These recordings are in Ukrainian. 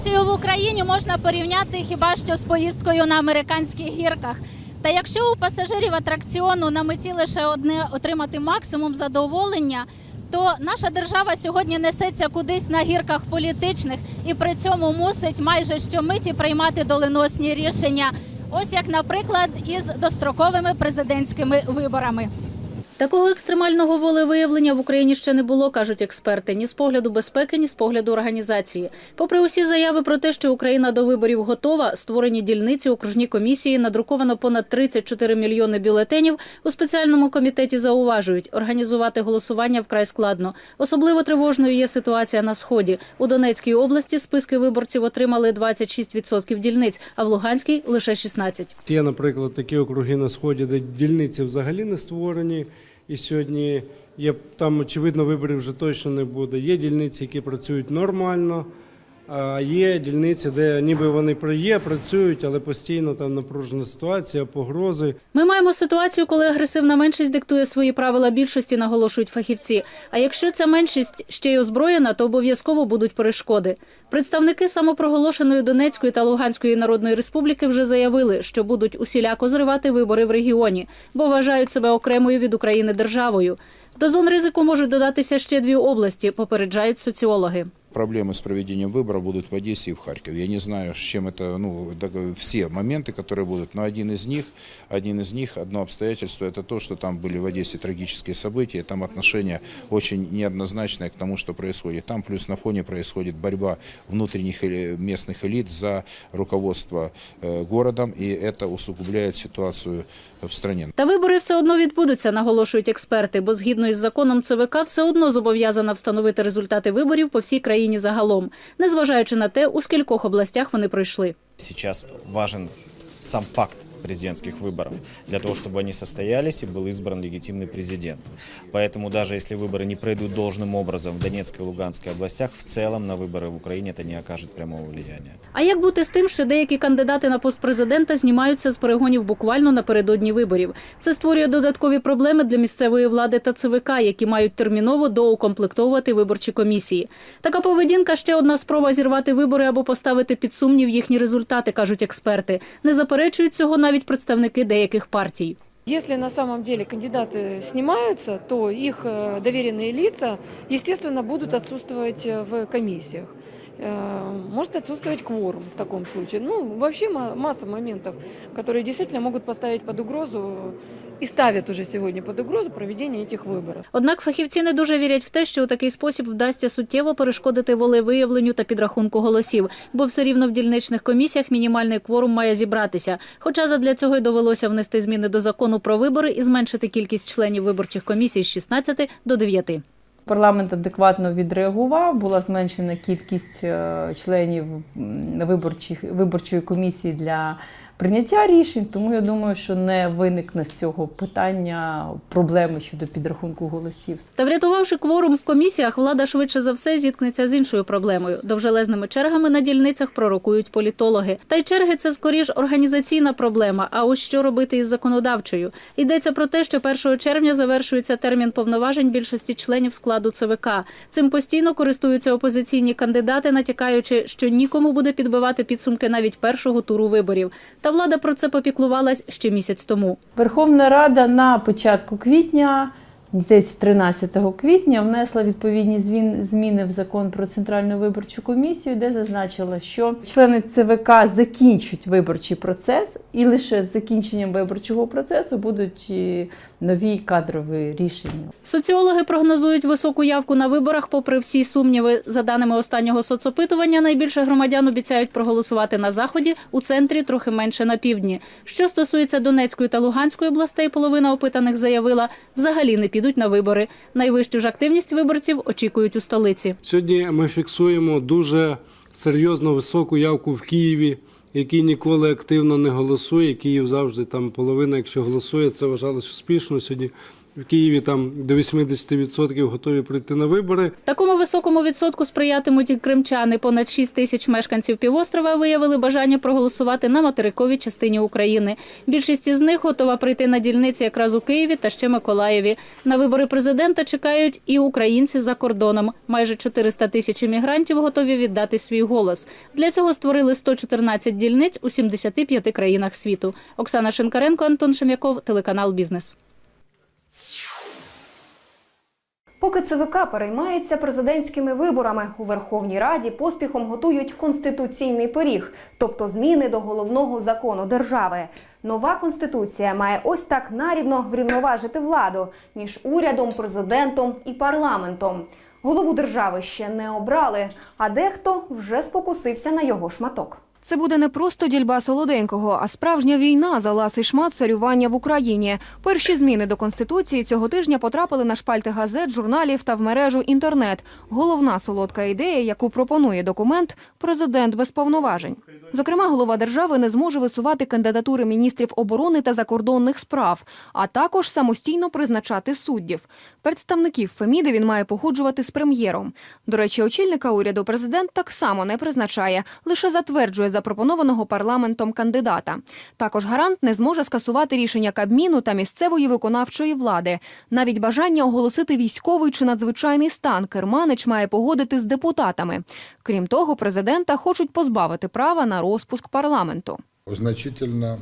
Ситуацію в Україні можна порівняти хіба що з поїздкою на американських гірках. Та якщо у пасажирів атракціону на меті лише одне отримати максимум задоволення, то наша держава сьогодні несеться кудись на гірках політичних і при цьому мусить майже щомиті приймати доленосні рішення. Ось як, наприклад, із достроковими президентськими виборами. Такого екстремального волевиявлення в Україні ще не було, кажуть експерти, ні з погляду безпеки, ні з погляду організації. Попри усі заяви про те, що Україна до виборів готова, створені дільниці, окружні комісії, надруковано понад 34 мільйони бюлетенів. У спеціальному комітеті зауважують, організувати голосування вкрай складно. Особливо тривожною є ситуація на сході. У Донецькій області списки виборців отримали 26% дільниць, а в Луганській лише 16%. Є, наприклад, такі округи на сході, де дільниці взагалі не створені, і сьогодні є там, очевидно, виборів вже точно не буде. Є дільниці, які працюють нормально, а є дільниці, де ніби вони є, працюють, але постійно там напружена ситуація, погрози. Ми маємо ситуацію, коли агресивна меншість диктує свої правила більшості, наголошують фахівці. А якщо ця меншість ще й озброєна, то обов'язково будуть перешкоди. Представники самопроголошеної Донецької та Луганської народної республіки вже заявили, що будуть усіляко зривати вибори в регіоні, бо вважають себе окремою від України державою. До зон ризику можуть додатися ще дві області, попереджають соціологи Проблемы с проведением выборов будут в Одессе и в Харькове. Я не знаю, с чем это, ну, дог- все моменты, которые будут, но один из них, один из них, одно обстоятельство, это то, что там были в Одессе трагические события, там отношение очень неоднозначное к тому, что происходит. Там плюс на фоне происходит борьба внутренних эли- местных элит за руководство э, городом, и это усугубляет ситуацию в стране. Та вибори все одно відбудуться, наголошують експерти, бо згідно із законом ЦВК все одно зобов'язана встановити результати виборів по всій країні загалом, незважаючи на те, у скількох областях вони пройшли. Зараз важен сам факт президентских выборов для того, чтобы они состоялись и был избран легитимный президент. Поэтому даже если выборы не пройдут должным образом в Донецкой и Луганской областях, в целом на выборы в Украине это не окажет прямого влияния. А як бути з тим, що деякі кандидати на пост президента знімаються з перегонів буквально напередодні виборів? Це створює додаткові проблеми для місцевої влади та ЦВК, які мають терміново доукомплектовувати виборчі комісії. Така поведінка ще одна спроба зірвати вибори або поставити під сумнів їхні результати, кажуть експерти. Не заперечують цього навіть представники деяких партій. Если на самом деле кандидаты снимаются, то их э, доверенные лица, естественно, будут отсутствовать э, в комиссиях. Э, Может отсутствовать кворум в таком случае. Ну, вообще ма- масса моментов, которые действительно могут поставить под угрозу и ставят уже сегодня под угрозу проведение этих выборов. Однак фахівці не дуже вірять в те, що у такий спосіб вдасться суттєво перешкодити волевиявленню та підрахунку голосів, бо все рівно в дільничних комісіях мінімальний кворум має зібратися. Хоча задля цього й довелося внести зміни до закону про вибори і зменшити кількість членів виборчих комісій з 16 до 9. Парламент адекватно відреагував, була зменшена кількість е, членів виборчих, виборчої комісії для прийняття рішень, тому я думаю, що не виникне з цього питання проблеми щодо підрахунку голосів. Та врятувавши кворум в комісіях, влада швидше за все зіткнеться з іншою проблемою. Довжелезними чергами на дільницях пророкують політологи. Та й черги це скоріш організаційна проблема. А ось що робити із законодавчою? Йдеться про те, що 1 червня завершується термін повноважень більшості членів складу ЦВК. Цим постійно користуються опозиційні кандидати, натякаючи, що нікому буде підбивати підсумки навіть першого туру виборів. Та влада про це попіклувалась ще місяць тому. Верховна Рада на початку квітня, здається, 13 квітня, внесла відповідні зміни в закон про центральну виборчу комісію, де зазначила, що члени ЦВК закінчать виборчий процес, і лише з закінченням виборчого процесу будуть е, нові кадрові рішення. Соціологи прогнозують високу явку на виборах, попри всі сумніви. За даними останнього соцопитування, найбільше громадян обіцяють проголосувати на заході, у центрі трохи менше на півдні. Що стосується Донецької та Луганської областей, половина опитаних заявила, взагалі не підуть на вибори. Найвищу ж активність виборців очікують у столиці. Сьогодні ми фіксуємо дуже серйозно високу явку в Києві який ніколи активно не голосує. Київ завжди там половина, якщо голосує, це вважалось успішно. Сьогодні в Києві там до 80% готові прийти на вибори. Такому високому відсотку сприятимуть і кримчани. Понад 6 тисяч мешканців півострова виявили бажання проголосувати на материковій частині України. Більшість із них готова прийти на дільниці якраз у Києві та ще Миколаєві. На вибори президента чекають і українці за кордоном. Майже 400 тисяч іммігрантів готові віддати свій голос. Для цього створили 114 дільниць у 75 країнах світу. Оксана Шинкаренко, Антон Шем'яков, телеканал Бізнес. Поки ЦВК переймається президентськими виборами, у Верховній Раді поспіхом готують конституційний пиріг, тобто зміни до головного закону держави. Нова конституція має ось так нарівно врівноважити владу між урядом, президентом і парламентом. Голову держави ще не обрали, а дехто вже спокусився на його шматок. Це буде не просто дільба солоденького, а справжня війна за ласий шмат царювання в Україні. Перші зміни до конституції цього тижня потрапили на шпальти газет, журналів та в мережу інтернет. Головна солодка ідея, яку пропонує документ президент без повноважень. Зокрема, голова держави не зможе висувати кандидатури міністрів оборони та закордонних справ, а також самостійно призначати суддів. Представників Феміди він має погоджувати з прем'єром. До речі, очільника уряду президент так само не призначає, лише затверджує запропонованого парламентом кандидата. Також гарант не зможе скасувати рішення Кабміну та місцевої виконавчої влади. Навіть бажання оголосити військовий чи надзвичайний стан Керманич має погодити з депутатами. Крім того, президента хочуть позбавити права на розпуск парламенту. значительно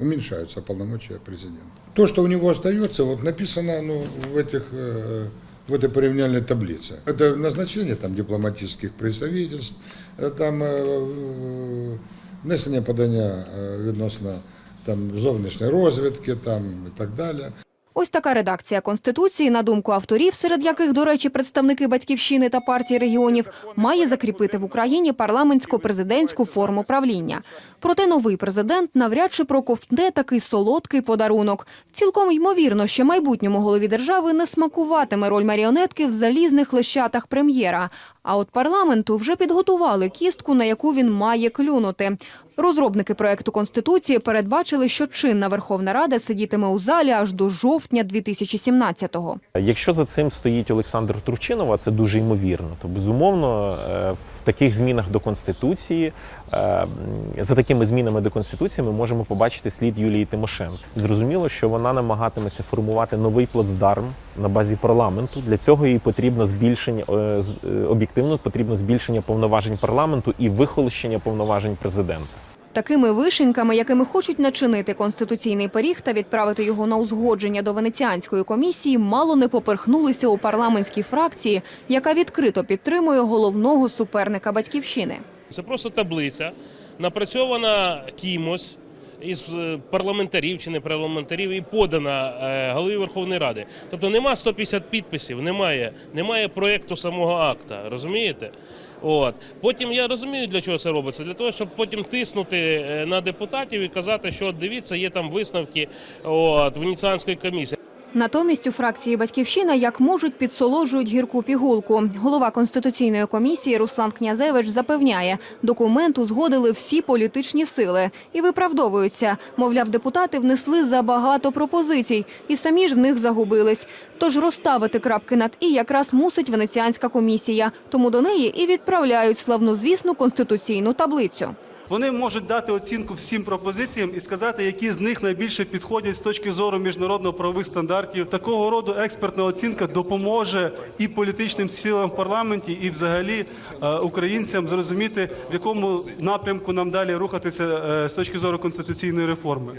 уменьшаются полномочия президента. То, что у него остается, вот написано ну, в, этих, э, в этой порівняльной таблице. Это назначение там, дипломатических представительств, э, там, э, внесення подання е, відносно там, зовнішньої розвідки там, і так далі. Ось така редакція Конституції, на думку авторів, серед яких, до речі, представники Батьківщини та партії регіонів, має закріпити в Україні парламентсько-президентську форму правління. Проте новий президент навряд чи проковтне такий солодкий подарунок. Цілком ймовірно, що майбутньому голові держави не смакуватиме роль маріонетки в залізних лещатах прем'єра. А от парламенту вже підготували кістку, на яку він має клюнути. Розробники проекту Конституції передбачили, що чинна Верховна Рада сидітиме у залі аж до жовтня 2017-го. Якщо за цим стоїть Олександр Турчинов, а це дуже ймовірно, то безумовно е, в таких змінах до конституції, за такими змінами до конституції, ми можемо побачити слід Юлії Тимошенко. Зрозуміло, що вона намагатиметься формувати новий плацдарм на базі парламенту. Для цього їй потрібно збільшення е, е, об'єктивно потрібно збільшення повноважень парламенту і вихолощення повноважень президента. Такими вишеньками, якими хочуть начинити конституційний пиріг та відправити його на узгодження до Венеціанської комісії, мало не поперхнулися у парламентській фракції, яка відкрито підтримує головного суперника батьківщини. Це просто таблиця, напрацьована кимось із е, парламентарів чи не парламентарів і подана е, голові Верховної Ради. Тобто нема 150 підписів, немає, немає проєкту самого акта, розумієте? От. Потім я розумію, для чого це робиться. Для того, щоб потім тиснути е, на депутатів і казати, що дивіться, є там висновки от, Венеціанської комісії. Натомість у фракції «Батьківщина» як можуть підсоложують гірку пігулку. Голова Конституційної комісії Руслан Князевич запевняє, документ узгодили всі політичні сили і виправдовуються. Мовляв, депутати внесли забагато пропозицій і самі ж в них загубились. Тож розставити крапки над «і» якраз мусить Венеціанська комісія. Тому до неї і відправляють славнозвісну конституційну таблицю. Вони можуть дати оцінку всім пропозиціям і сказати, які з них найбільше підходять з точки зору міжнародно-правових стандартів. Такого роду експертна оцінка допоможе і політичним силам в парламенті, і взагалі е, українцям зрозуміти, в якому напрямку нам далі рухатися е, з точки зору конституційної реформи.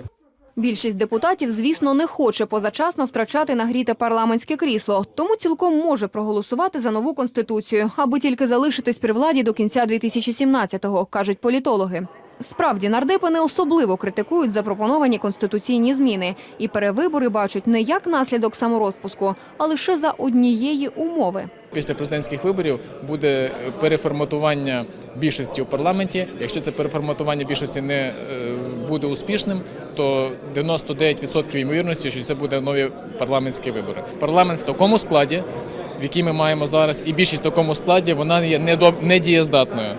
Більшість депутатів, звісно, не хоче позачасно втрачати нагріте парламентське крісло, тому цілком може проголосувати за нову конституцію, аби тільки залишитись при владі до кінця 2017-го, кажуть політологи. Справді, нардепи не особливо критикують запропоновані конституційні зміни і перевибори бачать не як наслідок саморозпуску, а лише за однієї умови. Після президентських виборів буде переформатування більшості у парламенті. Якщо це переформатування більшості не е, буде успішним, то 99% ймовірності, що це буде нові парламентські вибори. Парламент в такому складі, в який ми маємо зараз, і більшість в такому складі, вона є недієздатною.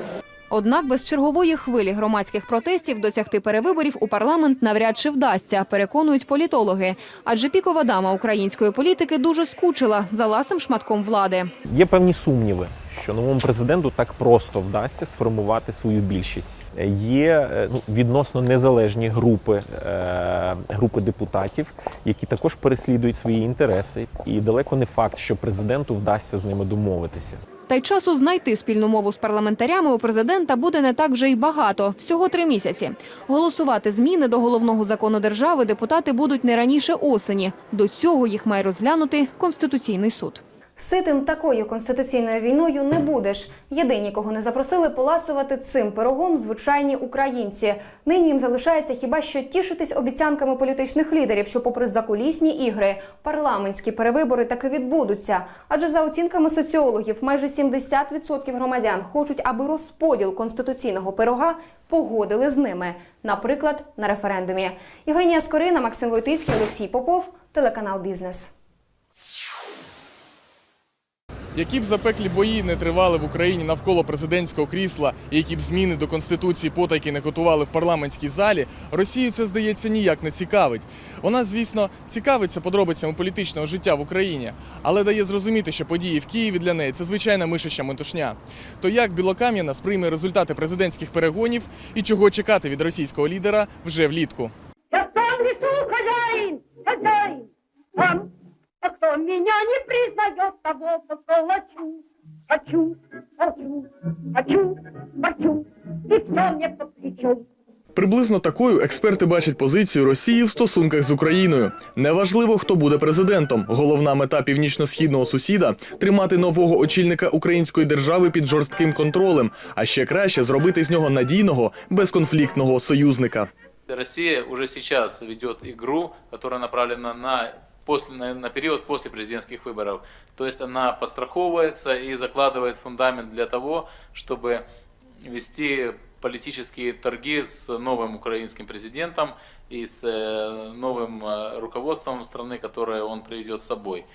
Однак без чергової хвилі громадських протестів досягти перевиборів у парламент навряд чи вдасться, переконують політологи. Адже пікова дама української політики дуже скучила за ласим шматком влади. Є певні сумніви, що новому президенту так просто вдасться сформувати свою більшість. Є е, ну, відносно незалежні групи, е, групи депутатів, які також переслідують свої інтереси, і далеко не факт, що президенту вдасться з ними домовитися. Та й часу знайти спільну мову з парламентарями у президента буде не так вже й багато всього три місяці. Голосувати зміни до головного закону держави депутати будуть не раніше осені. До цього їх має розглянути конституційний суд. Ситим такою конституційною війною не будеш. Єдині, кого не запросили поласувати цим пирогом, звичайні українці. Нині їм залишається хіба що тішитись обіцянками політичних лідерів, що, попри закулісні ігри, парламентські перевибори таки відбудуться. Адже за оцінками соціологів, майже 70% громадян хочуть, аби розподіл конституційного пирога погодили з ними, наприклад, на референдумі. Євгенія Скорина, Максим Войтицький, Олексій Попов, телеканал Бізнес. Які б запеклі бої не тривали в Україні навколо президентського крісла, і які б зміни до конституції потайки не готували в парламентській залі, Росію це здається ніяк не цікавить. Вона, звісно, цікавиться подробицями політичного життя в Україні, але дає зрозуміти, що події в Києві для неї це звичайна мишища метушня. То як Білокам'яна сприйме результати президентських перегонів і чого чекати від російського лідера вже влітку? Я сам лесу хозяин, хозяин, сам. А кто меня не признает, того поколочу. Хочу, хочу, хочу, хочу, и все мне по плечу. Приблизно такою експерти бачать позицію Росії в стосунках з Україною. Неважливо, хто буде президентом. Головна мета північно-східного сусіда тримати нового очільника української держави під жорстким контролем, а ще краще зробити з нього надійного безконфліктного союзника. Россия уже сейчас ведет игру, которая направлена на, после, на, на период после президентских выборов. То есть она подстраховывается и закладывает фундамент для того, чтобы вести политические торги с новым украинским президентом и с э, новым э, руководством страны, которое он приведет с собой.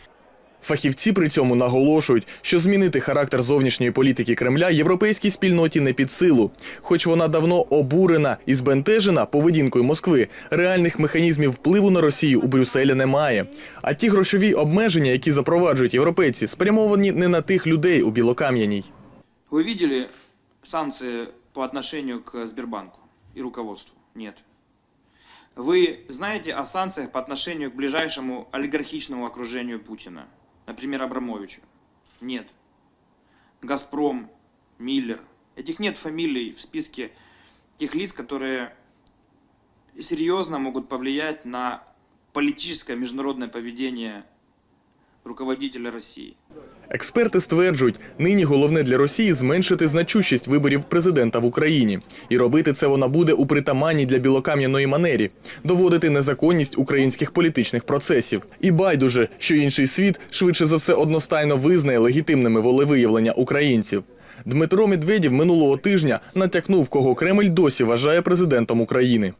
Фахівці при цьому наголошують, що змінити характер зовнішньої політики Кремля європейській спільноті не під силу. Хоч вона давно обурена і збентежена поведінкою Москви, реальних механізмів впливу на Росію у Брюсселі немає. А ті грошові обмеження, які запроваджують європейці, спрямовані не на тих людей у Білокам'яній. Вы видели санкции по отношению к Сбербанку и руководству? Нет. Вы знаете о санкциях по отношению к ближайшему олигархичному окружению Путина? Например, Абрамовичу? Нет. Газпром, Миллер. Этих нет фамилий в списке тех лиц, которые серьезно могут повлиять на политическое международное поведение руководителя России. Експерти стверджують, нині головне для Росії зменшити значущість виборів президента в Україні. І робити це вона буде у притаманній для білокам'яної манері, доводити незаконність українських політичних процесів. І байдуже, що інший світ швидше за все одностайно визнає легітимними волевиявлення українців. Дмитро Медведєв минулого тижня натякнув, кого Кремль досі вважає президентом України.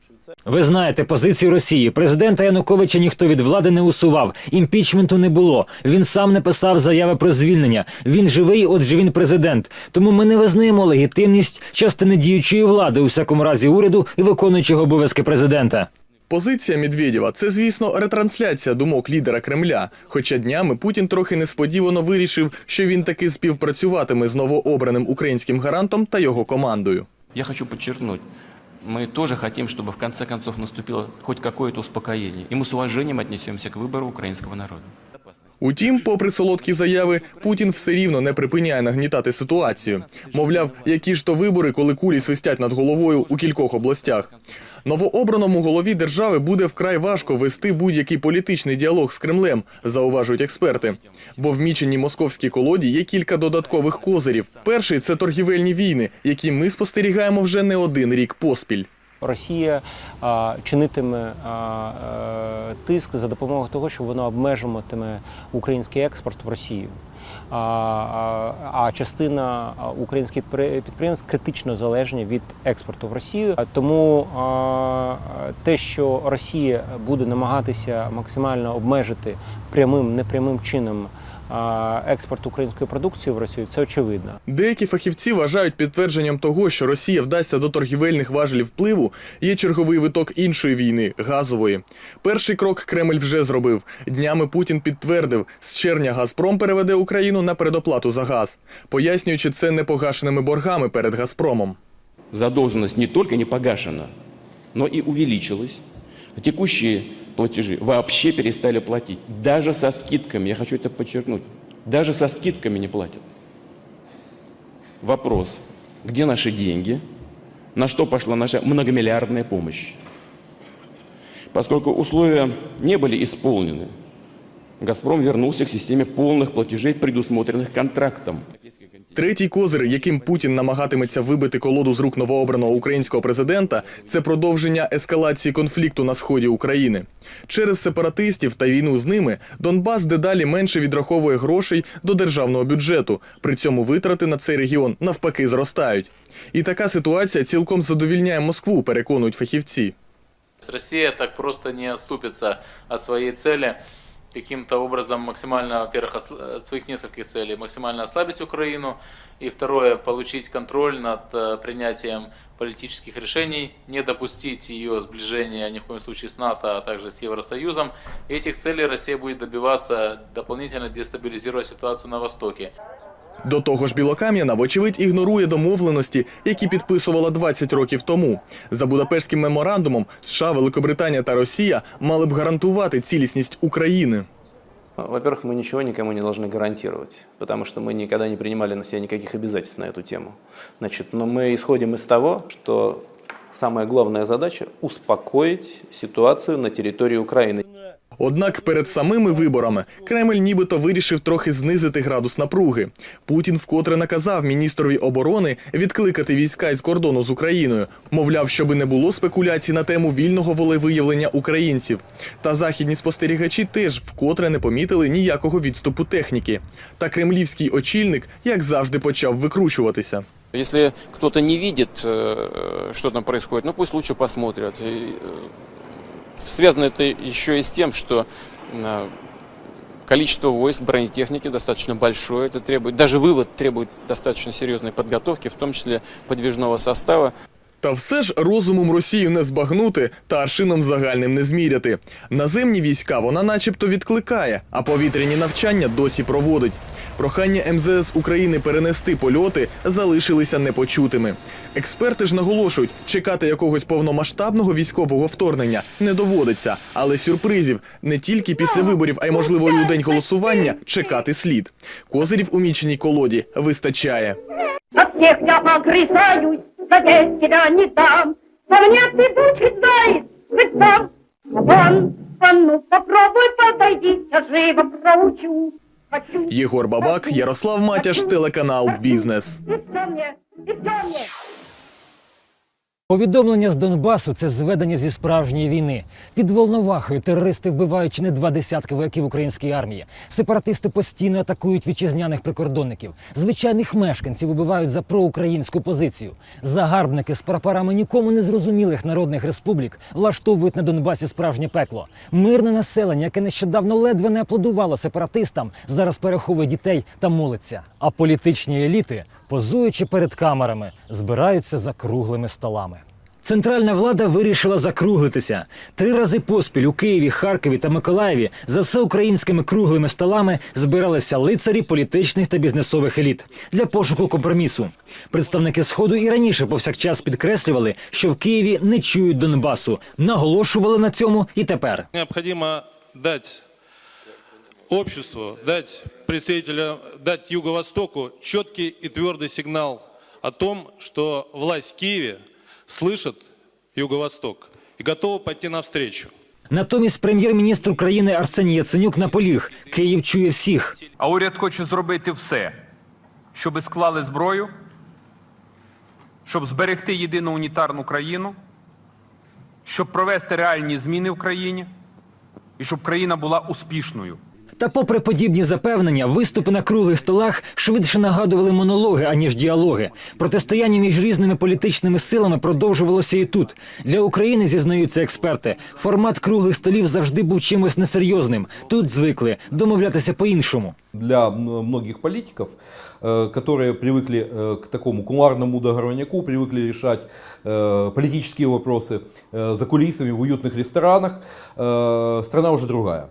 Ви знаєте позицію Росії. Президента Януковича ніхто від влади не усував. Імпічменту не було. Він сам не писав заяви про звільнення. Він живий, отже, він президент. Тому ми не визнаємо легітимність частини діючої влади, у всякому разі уряду і виконуючого обов'язки президента. Позиція Медведєва – це, звісно, ретрансляція думок лідера Кремля. Хоча днями Путін трохи несподівано вирішив, що він таки співпрацюватиме з новообраним українським гарантом та його командою. Я хочу подчеркнуть, мы тоже хотим, чтобы в конце концов наступило хоть какое-то успокоение. И мы с уважением отнесемся к выбору украинского народа. Утім, попри солодкі заяви, Путін все рівно не припиняє нагнітати ситуацію. Мовляв, які ж то вибори, коли кулі свистять над головою у кількох областях. Новообраному голові держави буде вкрай важко вести будь-який політичний діалог з Кремлем, зауважують експерти. Бо в міченій московській колоді є кілька додаткових козирів. Перший це торгівельні війни, які ми спостерігаємо вже не один рік поспіль. Росія чинитиме тиск за допомогою того, що воно обмежуватиме український експорт в Росію. А, а, частина українських підприємств критично залежні від експорту в Росію. Тому те, що Росія буде намагатися максимально обмежити прямим непрямим чином експорт української продукції в Росію, це очевидно. Деякі фахівці вважають підтвердженням того, що Росія вдасться до торгівельних важелів впливу, є черговий виток іншої війни газової. Перший крок Кремль вже зробив. Днями Путін підтвердив, з червня Газпром переведе Україну на предоплату за газ, пояснюючи це непогашеними боргами перед Газпромом. Задолженность не только не погашена, но и увеличилась. Текущие платежи вообще перестали платить. Даже со скидками, я хочу это подчеркнуть, даже со скидками не платят. Вопрос, где наши деньги, на что пошла наша многомиллиардная помощь? Поскольку условия не были исполнены, «Газпром» вернулся к системе полных платежей, предусмотренных контрактом. Третій козир, яким Путін намагатиметься вибити колоду з рук новообраного українського президента, це продовження ескалації конфлікту на сході України. Через сепаратистів та війну з ними Донбас дедалі менше відраховує грошей до державного бюджету. При цьому витрати на цей регіон навпаки зростають. І така ситуація цілком задовільняє Москву, переконують фахівці. Россия так просто не отступится от своей цели каким-то образом максимально, во-первых, от своих нескольких целей, максимально ослабить Украину, и второе, получить контроль над э, принятием политических решений, не допустить ее сближения ни в коем случае с НАТО, а также с Евросоюзом. Этих целей Россия будет добиваться, дополнительно дестабилизируя ситуацию на Востоке. До того ж, Білокам'яна, вочевидь, ігнорує домовленості, які підписувала 20 років тому. За Будапештським меморандумом США, Великобританія та Росія мали б гарантувати цілісність України. Во-первых, мы ничего никому не должны гарантировать, потому что мы никогда не принимали на себя никаких обязательств на эту тему. Значит, но мы исходим из того, что самая главная задача – успокоить ситуацию на территории Украины. Однак перед самими виборами Кремль нібито вирішив трохи знизити градус напруги. Путін вкотре наказав міністрові оборони відкликати війська із кордону з Україною, мовляв, щоби не було спекуляцій на тему вільного волевиявлення українців. Та західні спостерігачі теж вкотре не помітили ніякого відступу техніки. Та кремлівський очільник, як завжди, почав викручуватися. Если кто-то не видит, что там происходит, ну пусть лучше посмотрят. Связано это еще и с тем, что э, количество войск бронетехники достаточно большое. Это требует, даже вывод требует достаточно серьезной подготовки, в том числе подвижного состава. Та все ж розумом Росію не збагнути та аршином загальним не зміряти. Наземні війська вона начебто відкликає, а повітряні навчання досі проводить. Прохання МЗС України перенести польоти залишилися непочутими. Експерти ж наголошують, чекати якогось повномасштабного військового вторгнення не доводиться, але сюрпризів не тільки після виборів, а й можливо і у день голосування чекати слід. Козирів у міченій колоді вистачає. Всех я огрызаюсь, задеть себя не дам. По мне ты будь хоть заяц, хоть сам. Вон, вон, ну попробуй подойди, я живо проучу. Хочу, Єгор Бабак, Ярослав Матяш, телеканал Бізнес. и все мне, и все мне. Повідомлення з Донбасу це зведення зі справжньої війни. Під Волновахою терористи вбивають чи не два десятки вояків української армії. Сепаратисти постійно атакують вітчизняних прикордонників. Звичайних мешканців убивають за проукраїнську позицію. Загарбники з прапорами нікому не зрозумілих народних республік влаштовують на Донбасі справжнє пекло. Мирне населення, яке нещодавно ледве не аплодувало сепаратистам, зараз переховує дітей та молиться. А політичні еліти, позуючи перед камерами, збираються за круглими столами. Центральна влада вирішила закруглитися. Три рази поспіль у Києві, Харкові та Миколаєві за всеукраїнськими круглими столами збиралися лицарі політичних та бізнесових еліт для пошуку компромісу. Представники сходу і раніше повсякчас підкреслювали, що в Києві не чують Донбасу, наголошували на цьому і тепер. Необходимо дать обществу, дать представителям, дать Юго-Востоку четкий и твердый сигнал о том, что власть в Киеве слышит Юго-Восток и готова пойти навстречу. Натомість прем'єр-міністр України Арсеній Яценюк наполіг: Київ чує всіх. А уряд хоче зробити все, щоб склали зброю, щоб зберегти єдину унітарну країну, щоб провести реальні зміни в країні і щоб країна була успішною. Та, попри подібні запевнення, виступи на круглих столах швидше нагадували монологи, аніж діалоги. Протистояння між різними політичними силами продовжувалося і тут. Для України зізнаються експерти. Формат круглих столів завжди був чимось несерйозним. Тут звикли домовлятися по-іншому. для м- многих политиков, э, которые привыкли э, к такому кулуарному договорняку, привыкли решать э, политические вопросы э, за кулисами в уютных ресторанах, э, страна уже другая.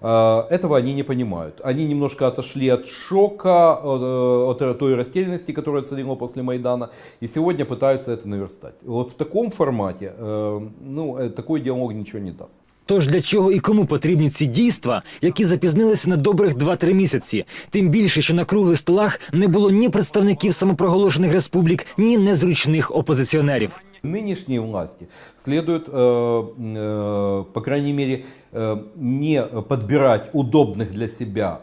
Э, Этого они не понимают. Они немножко отошли от шока, э, от той растерянности, которая царила после Майдана, и сегодня пытаются это наверстать. Вот в таком формате э, ну, э, такой диалог ничего не даст. Тож для чого і кому потрібні ці дійства, які запізнилися на добрих 2-3 місяці? Тим більше, що на круглих столах не було ні представників самопроголошених республік, ні незручних опозиціонерів. Нынешней власти следует, э, э, по крайней мере, э, не подбирать удобных для себя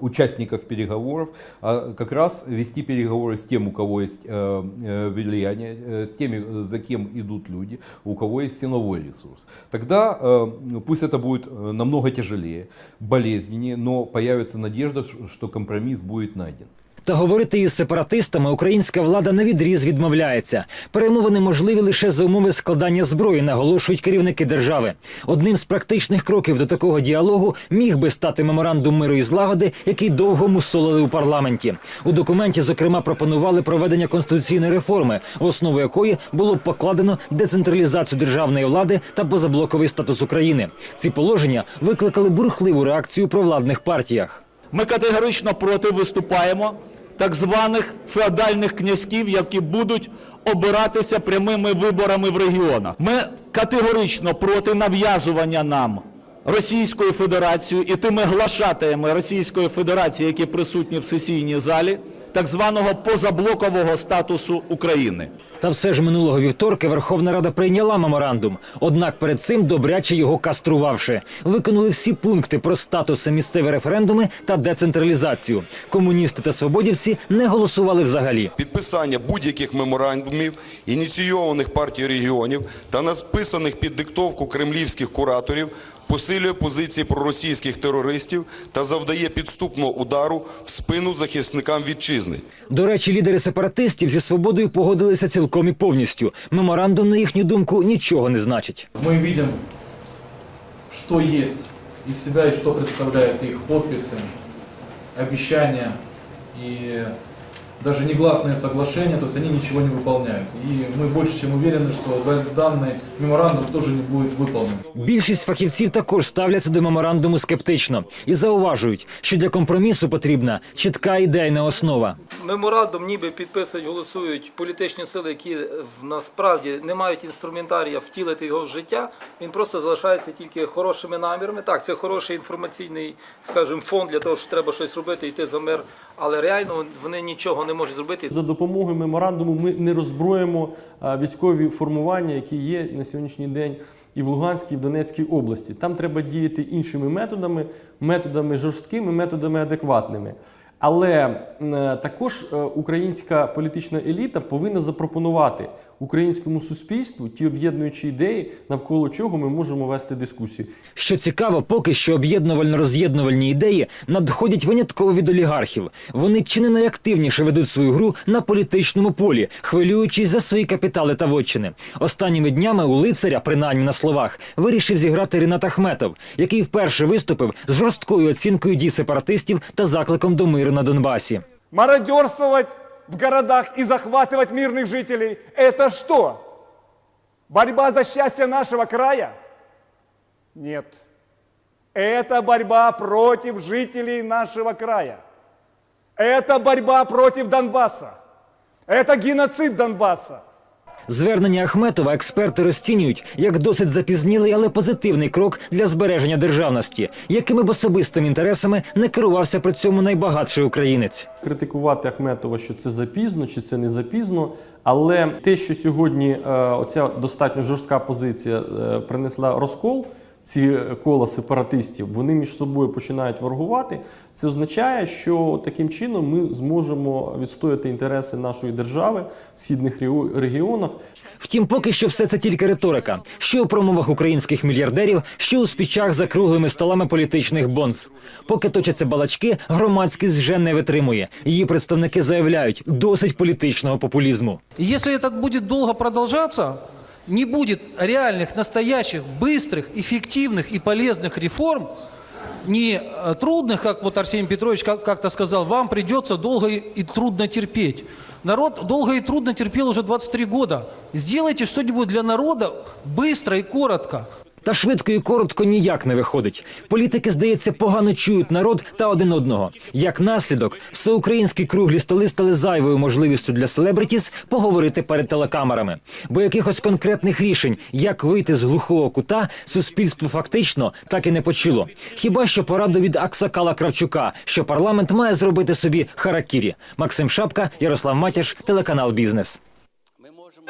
участников переговоров, а как раз вести переговоры с тем, у кого есть влияние, с теми, за кем идут люди, у кого есть силовой ресурс. Тогда пусть это будет намного тяжелее, болезненнее, но появится надежда, что компромисс будет найден. Та говорити із сепаратистами українська влада на відріз відмовляється. Перемовини можливі лише за умови складання зброї, наголошують керівники держави. Одним з практичних кроків до такого діалогу міг би стати меморандум миру і злагоди, який довго мусолили у парламенті. У документі, зокрема, пропонували проведення конституційної реформи, основу якої було б покладено децентралізацію державної влади та позаблоковий статус України. Ці положення викликали бурхливу реакцію у провладних партіях. Ми категорично проти виступаємо так званих феодальних князьків, які будуть обиратися прямими виборами в регіонах. Ми категорично проти нав'язування нам Російською Федерацією і тими глашатаями Російської Федерації, які присутні в сесійній залі, так званого позаблокового статусу України. Та все ж минулого вівторка Верховна Рада прийняла меморандум. Однак перед цим добряче його каструвавши. Виконали всі пункти про статуси місцеві референдуми та децентралізацію. Комуністи та свободівці не голосували взагалі. Підписання будь-яких меморандумів, ініційованих партією регіонів та написаних під диктовку кремлівських кураторів, посилює позиції проросійських терористів та завдає підступного удару в спину захисникам вітчизни. До речі, лідери сепаратистів зі свободою погодилися цілком і повністю. Меморандум, на їхню думку, нічого не значить. Мы видим, что есть из себя и что представляют их подписи, обещания и даже негласные соглашения, то есть они ничего не выполняют. И мы больше чем уверены, что данный меморандум тоже не будет выполнен. Більшість фахівців також ставляться до меморандуму скептично і зауважують, що для компромісу потрібна чітка ідейна основа. Меморандум ніби підписують, голосують політичні сили, які е, в- насправді не мають інструментарія втілити його в життя. Він просто залишається тільки хорошими намірами. Так, це хороший інформаційний, скажімо, фон для того, що треба щось робити, йти за мир. але реально вони нічого не можуть зробити. За допомогою меморандуму ми не роззброїмо військові формування, які є на сьогоднішній день і в Луганській, і в Донецькій області. Там треба діяти іншими методами, методами жорсткими, методами адекватними. Але е, також е, українська політична еліта повинна запропонувати українському суспільству ті об'єднуючі ідеї, навколо чого ми можемо вести дискусію. Що цікаво, поки що об'єднувально-роз'єднувальні ідеї надходять винятково від олігархів. Вони чи не найактивніше ведуть свою гру на політичному полі, хвилюючись за свої капітали та вотчини. Останніми днями у лицаря, принаймні на словах, вирішив зіграти Ринат Ахметов, який вперше виступив з жорсткою оцінкою дій сепаратистів та закликом до миру на Донбасі. Мародерствовать в городах и захватывать мирных жителей – это что? Борьба за счастье нашего края? Нет. Это борьба против жителей нашего края. Это борьба против Донбасса. Это геноцид Донбасса. Звернення Ахметова експерти розцінюють як досить запізнілий, але позитивний крок для збереження державності, якими б особистими інтересами не керувався при цьому найбагатший українець. критикувати Ахметова, що це запізно чи це не запізно. Але те, що сьогодні е, оця достатньо жорстка позиція е, принесла розкол, ці кола сепаратистів, вони між собою починають воргувати. Це означає, що таким чином ми зможемо відстояти інтереси нашої держави в східних регіонах. Втім, поки що все це тільки риторика. Що у промовах українських мільярдерів, що у спічах за круглими столами політичних бонз. Поки точаться балачки, громадськість вже не витримує. Її представники заявляють, досить політичного популізму. И если это будет долго продолжаться, не будет реальных, настоящих, быстрых, эффективных и полезных реформ, не э, трудных, как вот Арсений Петрович как- как-то сказал, вам придется долго и трудно терпеть. Народ долго и трудно терпел уже 23 года. Сделайте что-нибудь для народа быстро и коротко. Та швидко і коротко ніяк не виходить. Політики, здається, погано чують народ та один одного. Як наслідок, всеукраїнські круглі столи стали зайвою можливістю для селебритіс поговорити перед телекамерами. Бо якихось конкретних рішень, як вийти з глухого кута, суспільство фактично так і не почуло. Хіба що пораду від Аксакала Кравчука, що парламент має зробити собі харакірі. Максим Шапка, Ярослав Матяш, телеканал Бізнес. Ми можемо